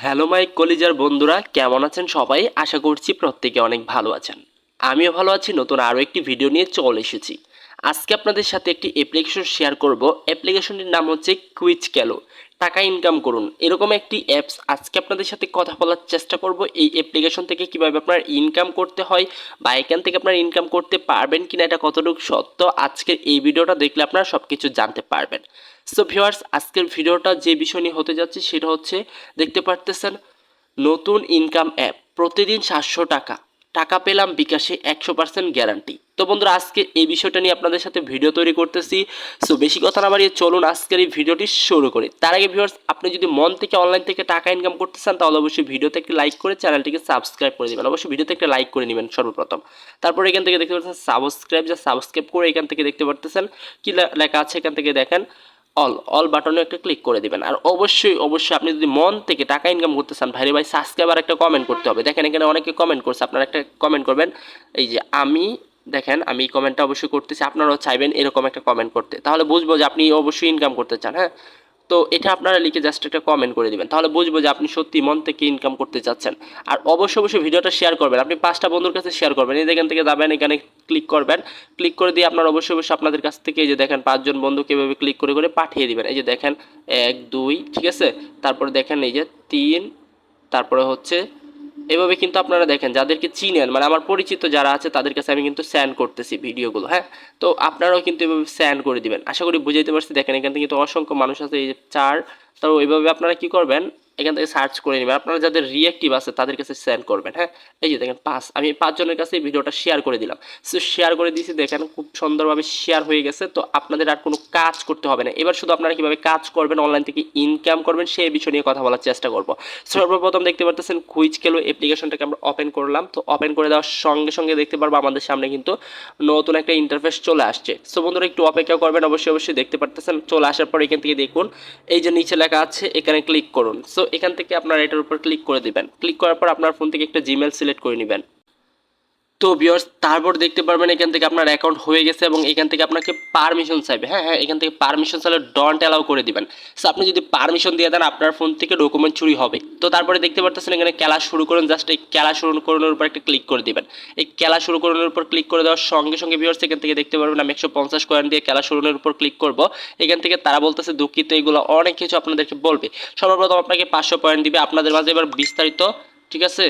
Hello my কলিজার বন্ধুরা, কেমন আছেন সবাই? আশা করছি প্রত্যেকে অনেক ভালো আছেন। আমিও ভালো আছি, নতুন আরও একটি ভিডিও নিয়ে চলে এসেছি। আজকে আপনাদের সাথে একটি অ্যাপ্লিকেশন শেয়ার করব। অ্যাপ্লিকেশনটির নাম হচ্ছে কুইজ ক্যালো টাকা ইনকাম করুন। এরকম একটি অ্যাপস আজকে আপনাদের সাথে কথা বলার চেষ্টা করব। এই অ্যাপ্লিকেশন থেকে কীভাবে আপনার ইনকাম করতে হয় বা এখান থেকে আপনার ইনকাম করতে পারবেন কিনা এটা কতটুকু সত্য, আজকের এই ভিডিওটা দেখলে আপনারা সব কিছু জানতে পারবেন। সো ভিউয়ার্স আজকের ভিডিওটা যে বিষয় নিয়ে হতে যাচ্ছে সেটা হচ্ছে, দেখতে পারতেছেন, নতুন ইনকাম অ্যাপ প্রতিদিন সাতশো টাকা। টাকা পেলাম বিকাশে একশো পার্সেন্ট গ্যারান্টি। তো বন্ধুরা, আজকে এই বিষয়টা নিয়ে আপনাদের সাথে ভিডিও তৈরি করতেছি। সো বেশি কথা না বাড়িয়ে চলুন আজকের এই ভিডিওটি শুরু করি। তার আগে ভিউয়ার্স আপনি যদি মন থেকে অনলাইন থেকে টাকা ইনকাম করতে চান, তাহলে অবশ্যই ভিডিওতে একটি লাইক করে চ্যানেলটিকে সাবস্ক্রাইব করে দেবেন। অবশ্যই ভিডিওতে একটা লাইক করে নেবেন সর্বপ্রথম। তারপর এখান থেকে দেখতে পাচ্ছেন সাবস্ক্রাইব যা সাবস্ক্রাইব করে এখান থেকে দেখতে পারতেছেন। কি লেখা আছে এখান থেকে দেখেন। অল অল বাটনে একটা ক্লিক করে দিবেন। আর অবশ্যই অবশ্যই আপনি যদি মন থেকে টাকা ইনকাম করতে চান, ভাইরে ভাই সাবস্ক্রাইব আর একটা কমেন্ট করতে হবে। দেখেন এখানে অনেকে কমেন্ট করছে, আপনারা একটা কমেন্ট করবেন, এই যে আমি, দেখেন আমি এই কমেন্টটা অবশ্যই করতেছি, আপনারাও চাইবেন এরকম একটা কমেন্ট করতে। তাহলে বুঝব যে আপনি অবশ্যই ইনকাম করতে চান হ্যাঁ? তো এটা আপনারা লিখে জাস্ট একটা কমেন্ট করে দেবেন। তাহলে বুঝব যে আপনি সত্যি মন থেকে ইনকাম করতে চাচ্ছেন। আর অবশ্যই অবশ্যই ভিডিওটা শেয়ার করবেন। আপনি পাঁচটা বন্ধুর কাছে শেয়ার করবেন। এই এখান থেকে যাবেন, এখানে ক্লিক করবেন। ক্লিক করে দিয়ে আপনার অবশ্যই অবশ্যই আপনাদের কাছ থেকে এই যে দেখেন পাঁচজন বন্ধুকে এভাবে ক্লিক করে করে পাঠিয়ে দিবেন। এই যে দেখেন, এক, দুই, ঠিক আছে? তারপরে দেখেন এই যে তিন, তারপরে হচ্ছে এভাবে কিন্তু আপনারা দেখেন, যাদেরকে চিনেন মানে আমার পরিচিত যারা আছে তাদের কাছে আমি কিন্তু স্যান্ড করতেছি ভিডিওগুলো হ্যাঁ? তো আপনারাও কিন্তু এভাবে স্যান্ড করে দিবেন। আশা করি বুঝাইতে পারছি। দেখেন এখান থেকে কিন্তু অসংখ্য মানুষ আছে, এই যে চার তো ওইভাবে আপনারা কি করবেন? এখান থেকে সার্চ করে নেবেন। আপনারা যাদের রিয়েক্টিভ আছে, তাদের কাছে সেন্ড করবেন হ্যাঁ? এই যে দেখেন, পাঁচ, আমি পাঁচজনের কাছে এই ভিডিওটা শেয়ার করে দিলাম। সো শেয়ার করে দিয়েছি, দেখেন, খুব সুন্দরভাবে শেয়ার হয়ে গেছে। তো আপনাদের আর কোনো কাজ করতে হবে না। এবার শুধু আপনারা কীভাবে কাজ করবেন অনলাইন থেকে ইনকাম করবেন, সেই বিষয় নিয়ে কথা বলার চেষ্টা করব। সর্বপ্রথম দেখতে পারতেছেন কুইজ কেলো অ্যাপ্লিকেশনটাকে আমরা ওপেন করলাম। তো ওপেন করে দেওয়ার সঙ্গে সঙ্গে দেখতে পারব, আমাদের সামনে কিন্তু নতুন একটা ইন্টারফেস চলে আসছে। সো বন্ধুরা, একটু অপেক্ষা করবেন, অবশ্যই অবশ্যই দেখতে পারতেছেন। চলে আসার পর এখান থেকে দেখুন, এই যে নিচে আছে, এখানে ক্লিক করুন। সো এখান থেকে আপনারা এটার উপর ক্লিক করে দিবেন। ক্লিক করার পর আপনার ফোন থেকে একটা জিমেল সিলেক্ট করে নেবেন। তো ভিউয়ার্স তারপর দেখতে পারবেন এখান থেকে আপনার অ্যাকাউন্ট হয়ে গেছে এবং এখান থেকে আপনাকে পারমিশন চাইবে। হ্যাঁ হ্যাঁ এখান থেকে পারমিশন চাইলে ডন্ট অ্যালাউ করে দিবেন। সো আপনি যদি পারমিশন দিয়ে দেন, আপনার ফোন থেকে ডকুমেন্ট চুরি হবে। তো তারপরে দেখতে পারতেছেন এখানে খেলা শুরু করুন। জাস্ট এই খেলা শুরু করানোর উপর একটা ক্লিক করে দিবেন। এই খেলা শুরু করানোর উপর ক্লিক করে দেওয়ার সঙ্গে সঙ্গে ভিউয়ার্স এখান থেকে দেখতে পারবেন, আমি একশো পঞ্চাশ কয়েন দিয়ে খেলা শুরুর উপর ক্লিক করব। এখান থেকে তারা বলতেছে, দুঃখিত, এগুলো অনেক কিছু আপনাদেরকে বলবে। সর্বপ্রথম আপনাকে পাঁচশো পয়েন্ট দিবে। আপনাদের মাঝে এবার বিস্তারিত, ঠিক আছে?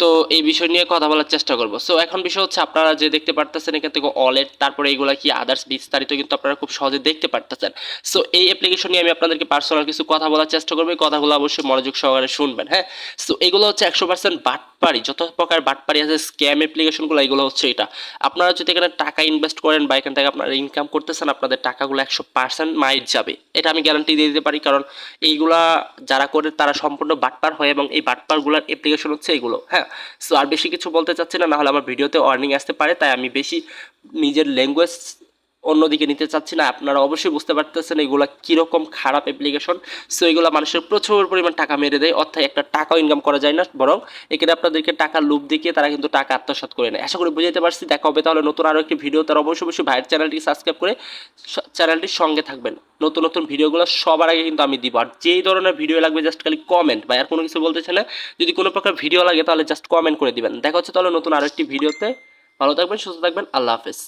তো এই বিষয় নিয়ে কথা বলার চেষ্টা করব। সো এখন বিষয় হচ্ছে আপনারা যে দেখতে পারতেছেন এখান থেকে ওয়ালেট তারপরে এইগুলা কি আদার্স বিস্তারিত কিন্তু আপনারা খুব সহজে দেখতে পারতেছেন। সো এই অ্যাপ্লিকেশন নিয়ে আমি আপনাদেরকে পার্সোনাল কিছু কথা বলার চেষ্টা করব। কথাগুলো অবশ্যই মনোযোগ সহকারে শুনবেন হ্যাঁ? সো এগুলো হচ্ছে একশো পার্সেন্ট বাটপারি, যত প্রকার বাটপারি আছে স্ক্যাম অ্যাপ্লিকেশনগুলো এগুলো হচ্ছে এটা। আপনারা যদি এখানে টাকা ইনভেস্ট করেন বা এখান থেকে আপনারা ইনকাম করতেছেন, আপনাদের টাকাগুলো একশো পার্সেন্ট মাইট যাবে। এটা আমি গ্যারান্টি দিয়ে দিতে পারি, কারণ এইগুলা যারা করে তারা সম্পূর্ণ বাটপার হয় এবং এই বাটপারগুলোর অ্যাপ্লিকেশন হচ্ছে এগুলো হ্যাঁ? সো আর বেশি কিছু বলতে চাচ্ছি না, নাহলে আমার ভিডিওতে ওয়ার্নিং আসতে পারে, তাই আমি বেশি নিজের ল্যাঙ্গুয়েজ অন্যদিকে নিতে চাচ্ছি না, আপনারা অবশ্যই বুঝতে পারতেছেন এগুলো কীরকম খারাপ অ্যাপ্লিকেশন সো এগুলো মানুষের প্রচুর পরিমাণ টাকা মেরে দেয়, অর্থাৎ একটা টাকাও ইনকাম করা যায় না, বরং এখানে আপনাদেরকে টাকা লুপ দেখিয়ে তারা কিন্তু টাকা আত্মসাৎ করে নেয়। আশা করি বুঝাইতে পারছি, দেখা হবে তাহলে নতুন আরও একটি ভিডিও তার অবশ্যই অবশ্যই ভাইয়ের চ্যানেলটি সাবস্ক্রাইব করে চ্যানেলটির সঙ্গে থাকবেন। নতুন নতুন ভিডিওগুলো সবার আগে কিন্তু আমি দিব। আর যেই ধরনের ভিডিও লাগবে জাস্ট খালি কমেন্ট বা আর কোনো কিছু বলতেছে না। যদি কোনো প্রকার ভিডিও লাগে, তাহলে জাস্ট কমেন্ট করে দিবেন। দেখা হচ্ছে তাহলে নতুন আরও একটি ভিডিওতে ভালো থাকবেন, সুস্থ থাকবেন, আল্লাহ হাফেজ।